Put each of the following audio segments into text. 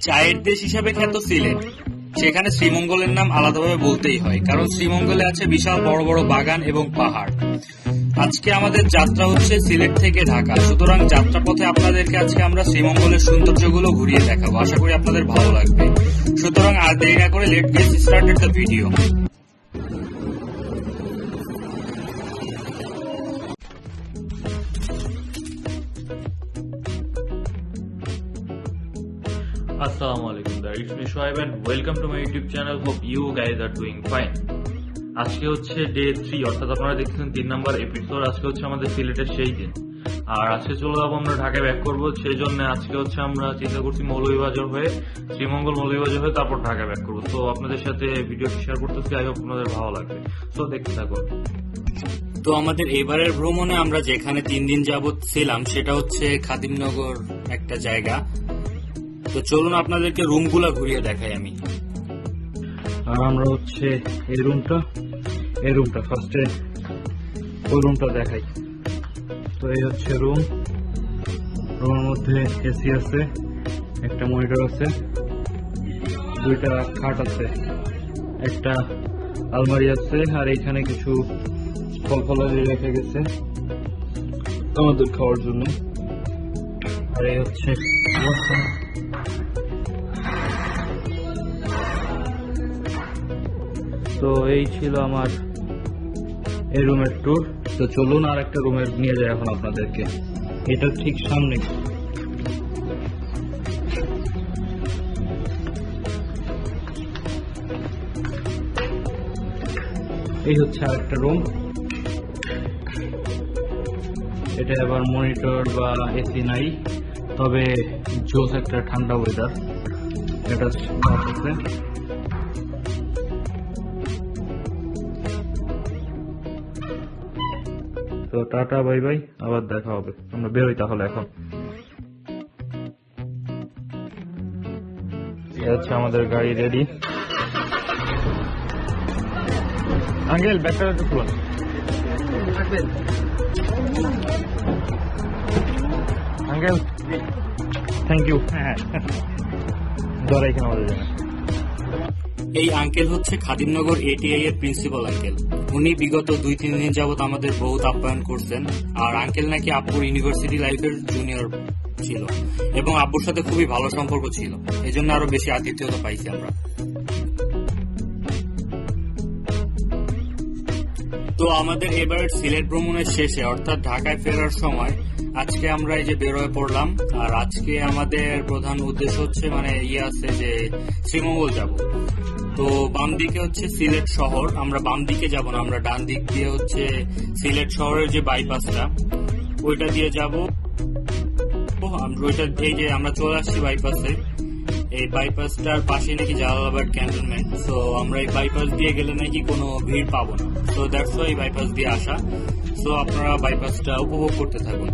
চায়ের দেশ হিসাবে খ্যাত সিলেট। সেখানে শ্রীমঙ্গলের নাম আলাদাভাবে বলতেই হয়, কারণ শ্রীমঙ্গলে আছে বিশাল বড় বড় বাগান এবং পাহাড়। আজকে আমাদের যাত্রা হচ্ছে সিলেট থেকে ঢাকা। সুতরাং যাত্রা পথে আপনাদেরকে আজকে আমরা শ্রীমঙ্গলের সৌন্দর্যগুলো ঘুরিয়ে দেখাবো। আশা করি আপনাদের ভালো লাগবে। সুতরাং আর দেরি না করে let get started the video. Assalamu alaikum there. It's me Shoaib and welcome to. আজকে হচ্ছে ডে থ্রি অর্থাৎ আপনারা দেখছেন তিন নাম্বার এপিসোড আজকে হচ্ছে আমাদের সিলেটের সেই দিন। আর আজকে চলে যাব আমরা ঢাকায় ব্যাক করব, সেই জন্য আজকে হচ্ছে আমরা চিন্তা করছি মৌলভীবাজার হয়ে, শ্রীমঙ্গল মৌলভীবাজার হয়ে তারপর ঢাকায় ব্যাক করব। তো আপনাদের সাথে ভিডিওটি শেয়ার করতেছি আই হোপ আপনাদের ভালো লাগবে। তো দেখতে থাকুন তো আমাদের এবারের ভ্রমণে আমরা যেখানে তিন দিন যাবৎ ছিলাম, সেটা হচ্ছে খাদিমনগর একটা জায়গা। তো চলুন আপনাদেরকে রুম রুমগুলা ঘুরিয়ে দেখাই আমি। আর আমরা হচ্ছে এই রুমটা এই রুমটা ফার্স্টে ওই রুমটা দেখাই। তো এই হচ্ছে রুম রুমের মধ্যে এসি আছে, একটা মনিটর আছে, দুইটা খাট আছে, একটা আলমারি আছে, আর এইখানে কিছু ফল ফলালি রেখে গেছে আমাদের খাওয়ার জন্য। আর এই হচ্ছে তো এই ছিল আমার এই রুমের ট্যুর তো চলুন আর একটা রুমের নিয়ে যাই এখন আপনাদেরকে। এটা ঠিক সামনে। এই হচ্ছে আর একটা রুম এটা আবার মনিটর বা এসি নাই। তবে জোস একটা ঠান্ডা ওয়েদার এটা টাটা, বাই বাই। আবার দেখা হবে। আমরা বেরোই তাহলে এখন। হচ্ছে আমাদের গাড়ি রেডি আঙ্কেল ব্যাগটা একটু খুলুন আঙ্কেল থ্যাংক ইউ হ্যাঁ ধরা আমাদের জন্য। এই আঙ্কেল হচ্ছে খাদিমনগর এটিআই এর প্রিন্সিপাল আঙ্কেল উনি বিগত দুই, তিন দিন যাবত আমাদের বহুত আপ্যায়ন করছেন। আর আঙ্কেল নাকি আব্বুর ইউনিভার্সিটি লাইফের জুনিয়র ছিল এবং আব্বুর সাথে খুবই ভালো সম্পর্ক ছিল। এই জন্য আরও বেশি আতিথ্যতা পাইছি আমরা। তো আমাদের এবার সিলেট ভ্রমণের শেষে, অর্থাৎ ঢাকায় ফেরার সময়, আজকে আমরা এই যে বের হয়ে পড়লাম, আর আজকে আমাদের প্রধান উদ্দেশ্য হচ্ছে মানে ইয়ে আছে যে শ্রীমঙ্গল যাব। তো বাম দিকে হচ্ছে সিলেট শহর, আমরা বাম দিকে যাব না, আমরা ডান দিক দিয়ে হচ্ছে সিলেট শহরের যে বাইপাসটা, ওইটা দিয়ে যাব। ওইটা এই যে আমরা চলে আসছি বাইপাসে। এই বাইপাসটার পাশে নাকি জালালাবাদ ক্যান্টনমেন্ট, তো আমরা এই বাইপাস দিয়ে গেলে নাকি কোনো ভিড় পাবো না। তো দ্যাটস এই বাইপাস দিয়ে আসা। তো আপনারা বাইপাসটা উপভোগ করতে থাকুন।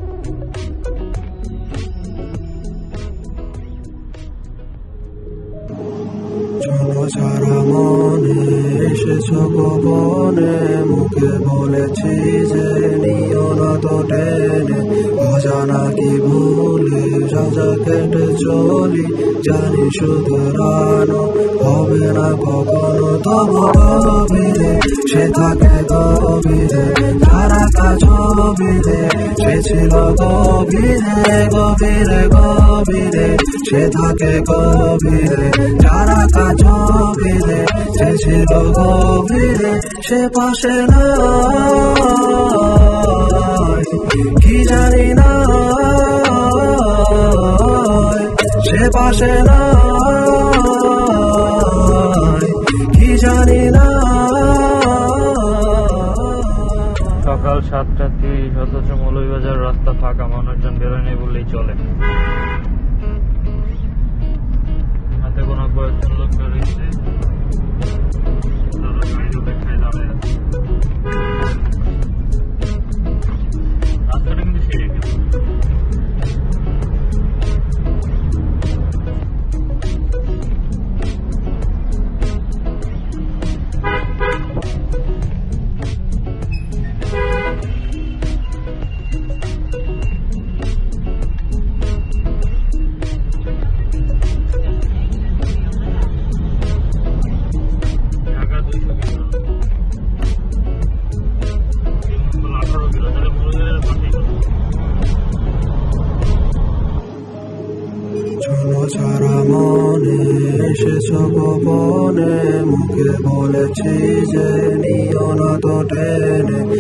মনে এসেছ গোপনে মুখে বলেছি যে নিও না তো টেনে অজানা কি ভুলে সাজা কেটে চলি, জানি সুতরানো হবে না কখনো তব গভীরে সে থাকে গভীরে যারা কাজ গভীরে, সে ছিল গভীরে গভীরে গভীরে। সে থাকে গভীরে যারা কাজ গভীরে, সে ছিল গভীরে, সে পাশে না কি জানি না। সে পাশে কি জানি না। সকাল সাতটা তিরিশ, অথচ মৌলভীবাজার রাস্তা ফাঁকা, মানুষজন বেরোয় নেই বললেই চলে। হাতে কোনো কয়েকজন লোক বেরোইছে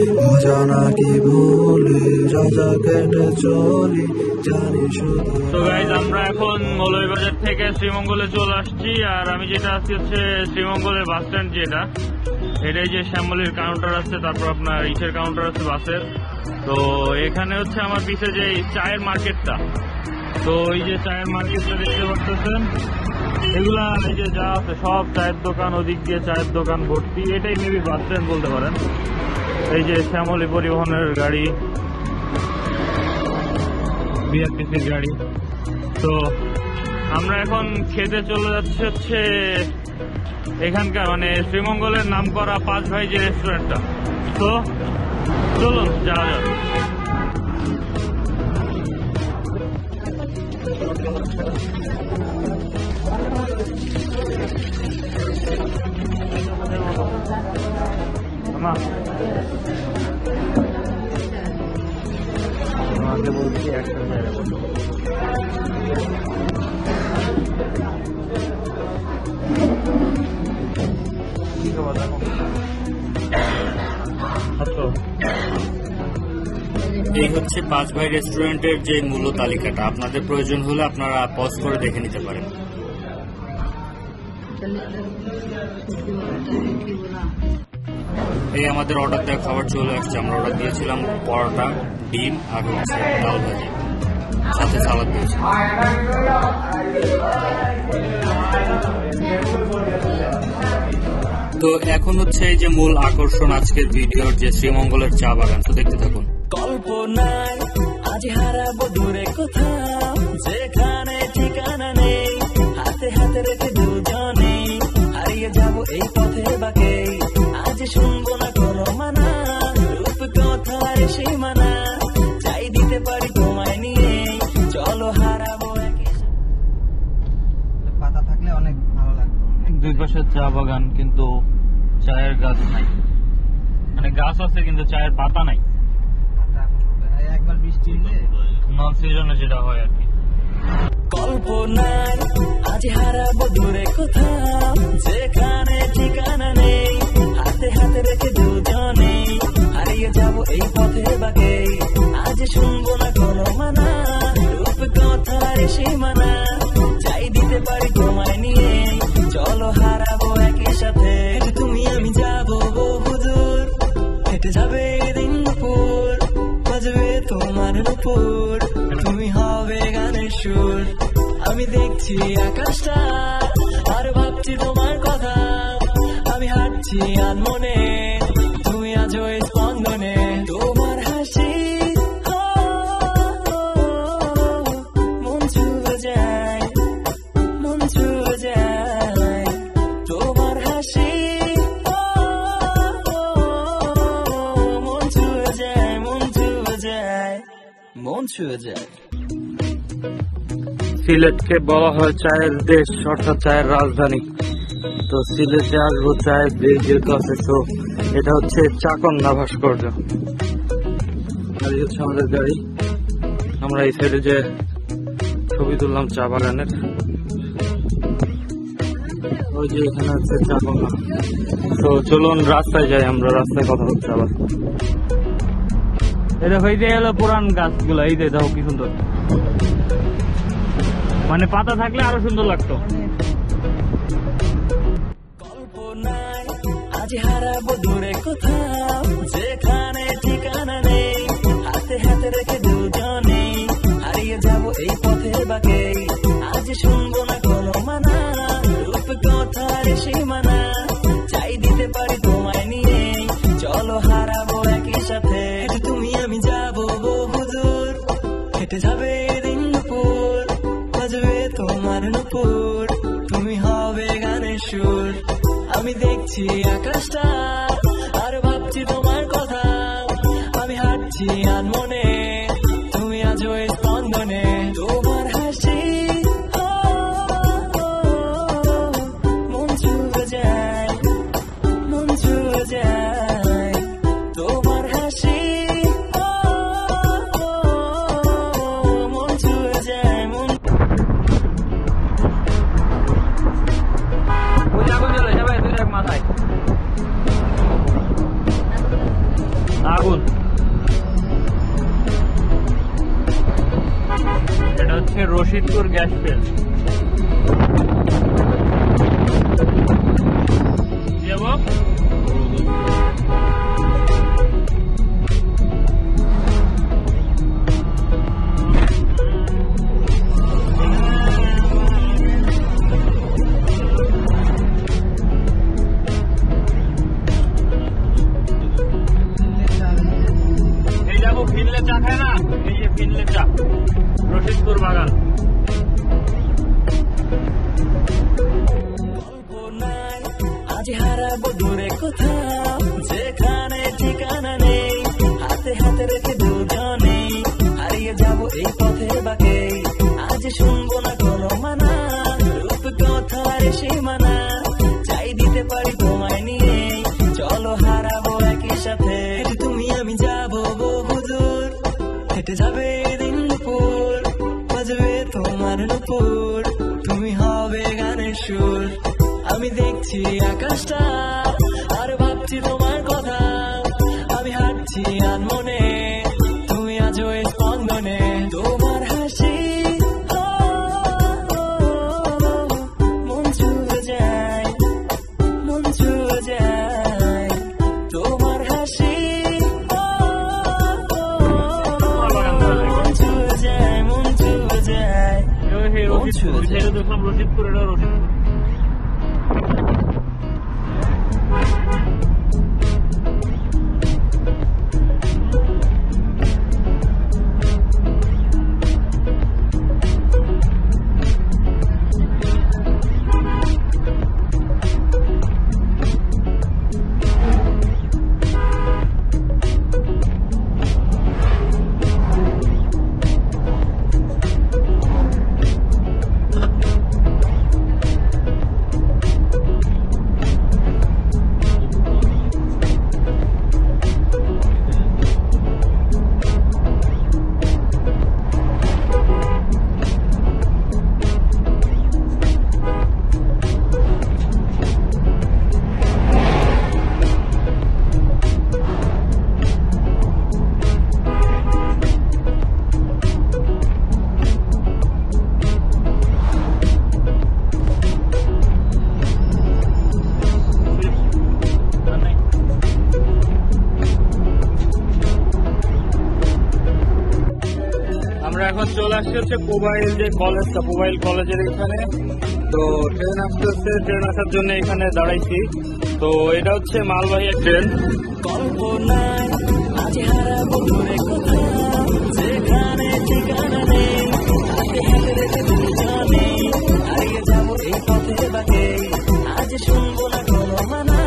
টেনে অজানা কি ভুলি যা যা কেটে চলি, জানি শুধু তো গাইজ আমরা এখন মৌলভীবাজার থেকে শ্রীমঙ্গলে চলে আসছি, আর আমি যেটা আছি হচ্ছে শ্রীমঙ্গলের বাস স্ট্যান্ড যেটা। এটাই যে শ্যামলির কাউন্টার আছে, তারপর আপনার ইসের কাউন্টার আছে বাসের। তো এখানে হচ্ছে আমার পিছে যে চায়ের মার্কেটটা তো এই যে চায়ের মার্কেটটা দেখতে পাচ্ছেন, এগুলা এই যে যা আছে, সব চায়ের দোকান, ওদিক দিয়ে চায়ের দোকান ভর্তি। এটাই মেবি বাস স্ট্যান্ড বলতে পারেন। এই যে শ্যামলী পরিবহনের গাড়ি বিআরটিসির গাড়ি। তো আমরা এখন খেতে চলে যাচ্ছি হচ্ছে এখানকার মানে শ্রীমঙ্গলের নাম করা পাঁচ ভাই যে রেস্টুরেন্টটা তো চলুন, যাওয়া যাক। আমা বলছি। এই হচ্ছে পাঁচ ভাই রেস্টুরেন্টের যে মূল্য তালিকাটা। আপনাদের প্রয়োজন হলে আপনারা পজ করে দেখে নিতে পারেন। এই আমাদের অর্ডার দেওয়া খাবার চলে আসছে। আমরা অর্ডার দিয়েছিলাম পরোটা, ডিম আর হচ্ছে ডাল ভাজি। সাথে সালাদ দিয়েছি। তো এখন হচ্ছে এই যে মূল আকর্ষণ আজকের ভিডিওর যে শ্রীমঙ্গলের চা বাগান, তো দেখতে থাকুন। কল্পনায় আজ হারাবো দূরে কোথাও, যেখানে ঠিকানা নেই, হাতে হাতে রেখে পাশে চা বাগান কিন্তু চায়ের গাছ নাই। মানে গাছ আছে কিন্তু চায়ের পাতা নাই। একবার বৃষ্টি নন সিজনে যেটা হয় আর কি। কল্পনায় আজ হারাবো দূরে কোথাও যেখানে ঠিকানা নেই হাতে হাতে রেখে দুজনে হারিয়ে যাব এই পথে বাকে। আজ শুনব না কোনো মানা রূপ কথার সীমানা। তোমার তুমি হবে গানের সুর। আমি দেখছি আকাশটা, আর ভাবছি তোমার কথা। আমি হাঁটছি আর মন ছুঁয়ে যায়? সিলেটকে বলা হয় চায়ের দেশ, অর্থাৎ চায়ের রাজধানী। তো সিলেটে আসব চায়ের দেশ যেহেতু আছে তো এটা হচ্ছে চাকন্না ভাস্কর্য। আর হচ্ছে আমাদের গাড়ি। আমরা এই সাইডে যে ছবি তুললাম চা বাগানের, ওই যে এখানে আছে চাকন্না তো চলুন, রাস্তায় যাই আমরা, রাস্তায় কথা হচ্ছে আবার। মানে পাতা থাকলে আরও সুন্দর লাগতো। হারাবো দূরে ঠিকানা নেই, হাতে হাতে রেখে হারিয়ে যাব এই পথে বাকে। আজ শুনব হবে গানের সুর। আমি দেখছি আকাশটা আর ভাবছি তোমার কথা। আমি হাঁটছি আর চা খায় না? এই যে ফিনলে চা। রশিদপুর বাগান। আজ হারাবো দূরে কোথাও। দেখছি আকাশটা। চলে আসছি হচ্ছে মোবাইল যে কলেজটা মোবাইল কলেজের এখানে। তো ট্রেন আসতে আসতেছে ট্রেন আসার জন্য এখানে দাঁড়াইছি। তো এটা হচ্ছে মালবাহী ট্রেন আজ শুনব না কোনো মানা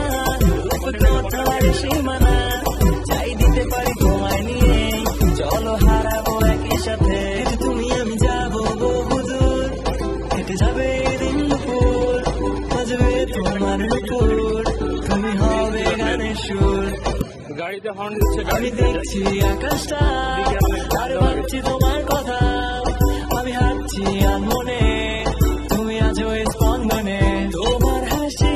সীমানা। গাড়িতে হর্ন দিচ্ছে আমি দেখছি আকাশটা আর ভাবছি তোমার কথা। আমি হাঁটছি আনমনে তুমি আছো স্পন্দনে। তোমার হাসি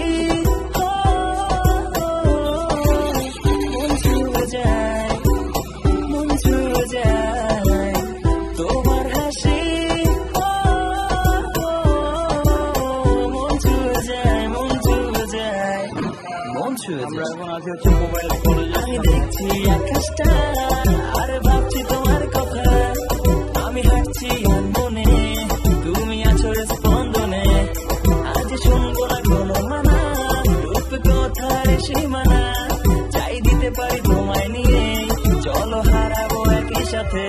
মন ছুঁয়ে যায় মন ছুঁয়ে যায়। তোমার হাসি মন ছুঁয়ে যায় মন ছুঁয়ে যায় মন ছুঁয়ে আমরা যায় এখন আছি হচ্ছে মোবাইল ভাবছি চাই দিতে পারি নিয়ে সাথে।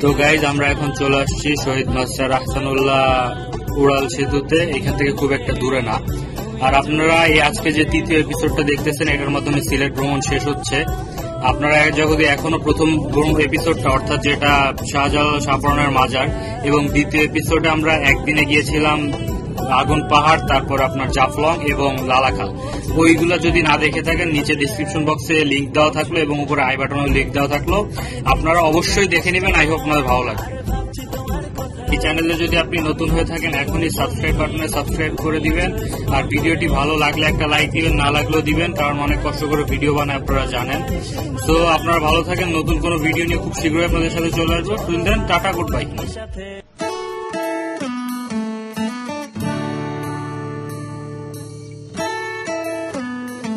তো গাইজ আমরা এখন চলে আসছি শহীদ মাস্টার আহসানুল্লাহ উড়াল সেতুতে। এখান থেকে খুব একটা দূরে না। আর আপনারা এই আজকে যে তৃতীয় এপিসোডটা দেখতেছেন, এটার মাধ্যমে সিলেট ভ্রমণ শেষ হচ্ছে। আপনারা যদি এখনও প্রথম এপিসোডটা অর্থাৎ যেটা শাহজালাল শাহপুরানের মাজার, এবং দ্বিতীয় এপিসোডে আমরা একদিনে গিয়েছিলাম আগুন পাহাড়, তারপর আপনার জাফলং এবং লালাখাল। ওইগুলো যদি না দেখে থাকেন, নিচে ডিসক্রিপশন বক্সে লিংক দেওয়া থাকল এবং উপরে আই বাটনে লিংক দেওয়া থাকল। আপনারা অবশ্যই দেখে নেবেন। আই হোপ আপনাদের ভালো লাগবে। চ্যানেলে যদি আপনি নতুন হয়ে থাকেন, এখনই সাবস্ক্রাইব বাটনে সাবস্ক্রাইব করে দিবেন। আর ভিডিওটি ভালো লাগলে একটা লাইক দিবেন, না লাগলেও দিবেন, কারণ অনেক কষ্ট করে ভিডিও বানায় আপনারা জানেন। তো আপনারা ভালো থাকেন, নতুন কোনো ভিডিও নিয়ে খুব শীঘ্রই আপনাদের সাথে চলে আসব। শুনতেন টাটা গুড বাই